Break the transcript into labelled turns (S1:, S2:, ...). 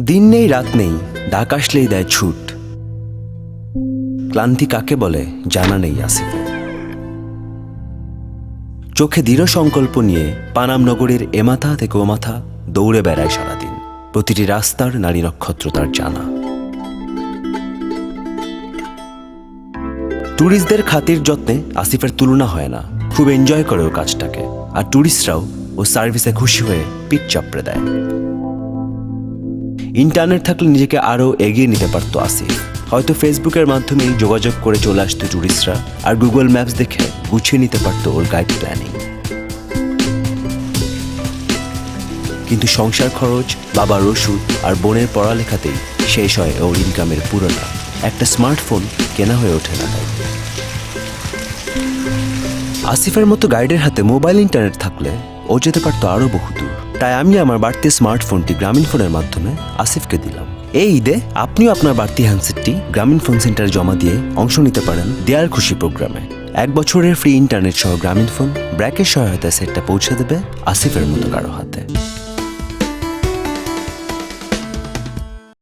S1: দিন নেই, রাত নেই, ডাক আসলেই দেয় ছুট। ক্লান্তি কাকে বলে, জানা নেই আসিফের চোখে দৃঢ় সংকল্প নিয়ে পানাম নগরের এমাথা থেকে ওমাথা দৌড়ে বেড়ায় সারাদিন। প্রতিটি রাস্তার নারী নক্ষত্র তার জানা। ট্যুরিস্টদের খাতির যত্নে আসিফের তুলনা হয় না। খুব এনজয় করে ও কাজটাকে। আর ট্যুরিস্টরাও ও সার্ভিসে খুশি হয়ে পিঠ চাপড়ে দেয়। ইন্টারনেট থাকলে নিজেকে আরও এগিয়ে নিতে পারতো আসিফ। হয়তো ফেসবুকের মাধ্যমেই যোগাযোগ করে চলে আসতো ট্যুরিস্টরা আর গুগল ম্যাপস দেখে গুছিয়ে নিতে পারতো ওর গাইড প্ল্যানিং কিন্তু সংসার খরচ, বাবার ওষুধ আর বোনের পড়ালেখাতেই শেষ হয় ওর ইনকামের পুরোটা। একটা স্মার্টফোন কেনা হয়ে ওঠে না। আসিফের মতো গাইডের হাতে মোবাইল ইন্টারনেট থাকলে ও যেতে পারতো আরও বহুদূর। তাই আমি আমার বাড়তি স্মার্টফোনটি গ্রামীণ ফোনের মাধ্যমে আসিফকে দিলাম। এই ঈদে আপনিও আপনার বাড়তি হ্যান্ডসেটটি গ্রামীণ ফোন সেন্টারে জমা দিয়ে অংশ নিতে পারেন দেয়ার খুশি প্রোগ্রামে এক বছরের ফ্রি ইন্টারনেট সহ গ্রামীণ ফোন ব্র্যাকের সহায়তায় সেটটা পৌঁছে দেবে আসিফের মতো কারও হাতে।